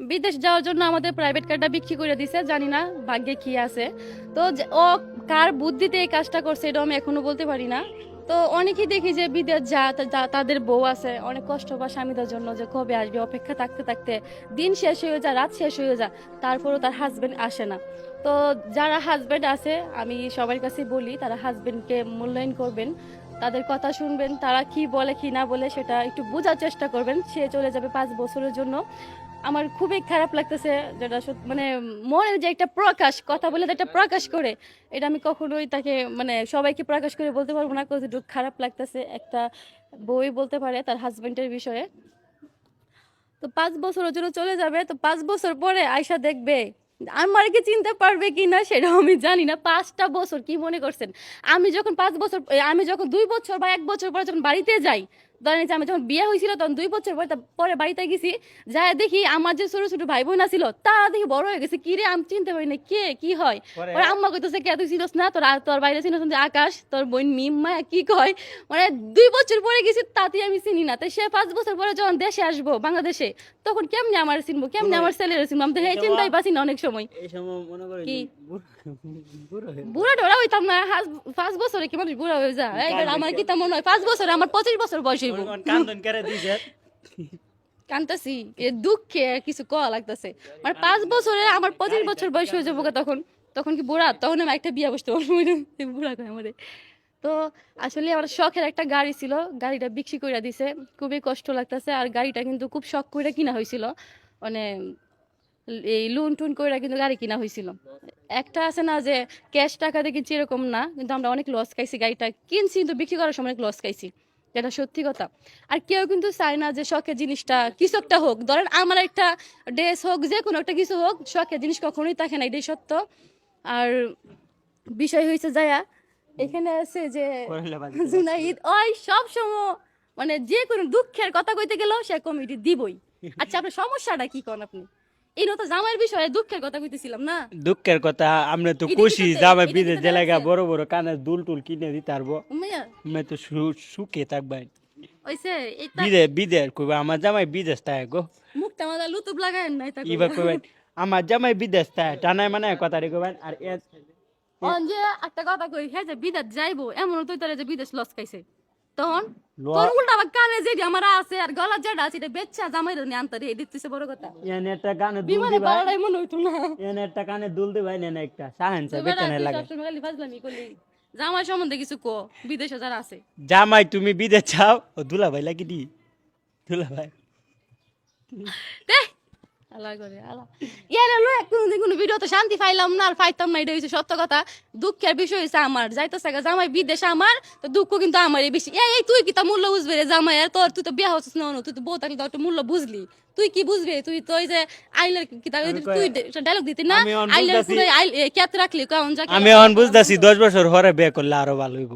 বিদেশ যাওয়ার জন্য আমাদের প্রাইভেট কারটা বিক্রি করে দিছে, জানি না ভাগ্যে কি আছে। তো ও কার বুদ্ধিতে এই কাজটা করছে এটা আমি এখনও বলতে পারি না। তো অনেকেই দেখি যে বিদেশ যা তাদের বউ আছে, অনেক কষ্ট বা স্বামীদের জন্য যে কবে আসবে, অপেক্ষা থাকতে থাকতে দিন শেষ হয়ে যায়, রাত শেষ হয়ে যায়, তারপরও তার হাজবেন্ড আসে না। তো যারা হাজবেন্ড আছে, আমি সবার কাছে বলি, তারা হাজবেন্ডকে মূল্যায়ন করবেন, তাদের কথা শুনবেন, তারা কি বলে কি না বলে সেটা একটু বোঝার চেষ্টা করবেন, সে চলে যাবে পাঁচ বছরের জন্য। আমার খুবই খারাপ লাগতেছে যেটা মানে মনের যে একটা প্রকাশ, কথা বলে একটা প্রকাশ করে, এটা আমি কখনোই তাকে মানে সবাইকে প্রকাশ করে বলতে পারব না। কতটুকু খারাপ লাগতেছে একটা বই বলতে পারে তার হাজবেন্ডের বিষয়ে। তো পাঁচ বছরের জন্য চলে যাবে, তো পাঁচ বছর পরে আয়সা দেখবে, আমার কি চিনতে পারবে কি না সেটাও আমি জানি না। পাঁচটা বছর কি মনে করছেন? আমি যখন পাঁচ বছর আমি যখন দুই বছর বা এক বছর পরে যখন বাড়িতে যাই ধরেন যে আমি যখন বিয়ে হয়েছিল তখন দুই বছর পরে পরে বাড়িতে গেছি যাই দেখি আমার যে ছোট ছোট ভাই বোন ছিল তারা দেখি বড় হয়ে গেছে। কি রে আমি চিনতে পারি না কে কি হয়? ওরা আম্মা কইতেছে কে তুই চিনস না? তোর তোর বাইরে যে আকাশ? তোর বোন মিম্মা কি কয়? মানে দুই বছর পরে গেছি তাতে আমি চিনি না। তাই সে পাঁচ বছর পরে যখন দেশে আসব বাংলাদেশে তখন কেমনে আমার চিনবো? কেমনি আমার ছেলের চিনবো? আমি তো হে চিন্তাই পাচ্ছি না অনেক সময়। এই করে কি? বুড়া ডোরা হইতাম না পাঁচ বছরে কি মানুষ বুড়া হয়ে যায়? আমার কি তেমন হয়? পাঁচ বছরে আমার পঁচিশ বছর বয়স। হইব কান্দন করে দিছে। এ দুঃখে কিছু কয়া লাগতেছে। মানে পাঁচ বছরে আমার পঁচিশ বছর বয়স হয়ে যাব তখন। তখন কি বুড়া? তখন আমি একটা বিয়ে বসতে পারব বুড়া কয় আমাদের তো আসলে আমার শখের একটা গাড়ি ছিল গাড়িটা বিক্রি করে দিছে। খুবই কষ্ট লাগতেছে আর গাড়িটা কিন্তু খুব শখ করে কিনা হয়েছিল মানে এই লোন টুন করে কিন্তু গাড়ি কিনা হয়েছিল একটা আছে না যে ক্যাশ টাকা দিয়ে কিনছি এরকম না কিন্তু আমরা অনেক লস খাইছি গাড়িটা। কিনছি কিন্তু বিক্রি করার সময় অনেক লস খাইছি। যেটা সত্যি কথা। আর কেউ কিন্তু চায় না যে শখের জিনিসটা কিছু একটা হোক। ধরেন আমার একটা ড্রেস হোক যে কোনো একটা কিছু হোক শখের জিনিস কখনোই থাকে না এটাই সত্য। আর বিষয় হয়েছে যায়া এখানে আছে যে জুনাইদ ওই সব সময় মানে যে কোনো দুঃখের কথা কইতে গেলেও সে কমিটি দিবই। আচ্ছা আপনার সমস্যাটা কি কোন আপনি? এই তো জামাইয়ের বিষয়ে দুঃখের কথা কইতেছিলাম না? দুঃখের কথা আমরা তো খুশি জামাই বিদেশ জেলাগা। বড় বড় কানে দুল টুল কিনে দিতে পারব। আমি তো সুখে থাকবাই ওইসে এই বিদেশ বিদেশ কইবা আমার জামাই বিদেশ তাই গো। মুখটা মাথা লুতুব লাগায় নাই তা ইবা কইবেন আমার জামাই বিদেশ তাই টানায় মানে কথা রে কইবেন আর এ- অন যে একটা কথা কই হ্যাঁ যে বিদেশ যাইবো এমন তুই তারে যে বিদেশ লস খাইছে। তখন তোর উল্টা কানে যে আমার আছে আর গলার যেটা আছে এটা বেচ্চা জামাই রে আনতে রে দিতেছে বড় কথা। এনে একটা গানে দুল দিবা মনে হইতো না। এনে একটা কানে দুল দিবা এনে একটা সাহেন সে বেটা বেতনে লাগে। ফাজলামি করলি। জামাই সম্বন্ধে কিছু কো বিদেশে যারা আছে। জামাই তুমি বিদেশ চাও ও দুলা ভাই লাগি দি। দুলা ভাই দে আল্লাহ করে আল্লাহ। ইয়ারে লো কোনদিন কোনো ভিডিওতে শান্তি পাইলাম না আর পাইতাম না এটা হচ্ছে সত্য কথা। দুঃখের বিষয় আমার। যাইতেছে জামাই বিদেশ আমার তো দুঃখ কিন্তু আমারই বেশি। এই এই তুই কি তা মূল্য বুঝবে রে জামাই? আর তোর তুই তো বিয়া হচ্ছিস না অনু, তুই তো বউ থাকলে তো একটা মূল্য বুঝলি। তুই কি বুঝবি তুই তো ওই যে আইলের কি তুই ডায়লগ দিতি না? আমি আইলের। পুরো আইল ক্যাত রাখলি কেমন যা আমি এখন বুঝতেছি দশ বছর হরে বিয়ে করলে আরও ভালো হইব।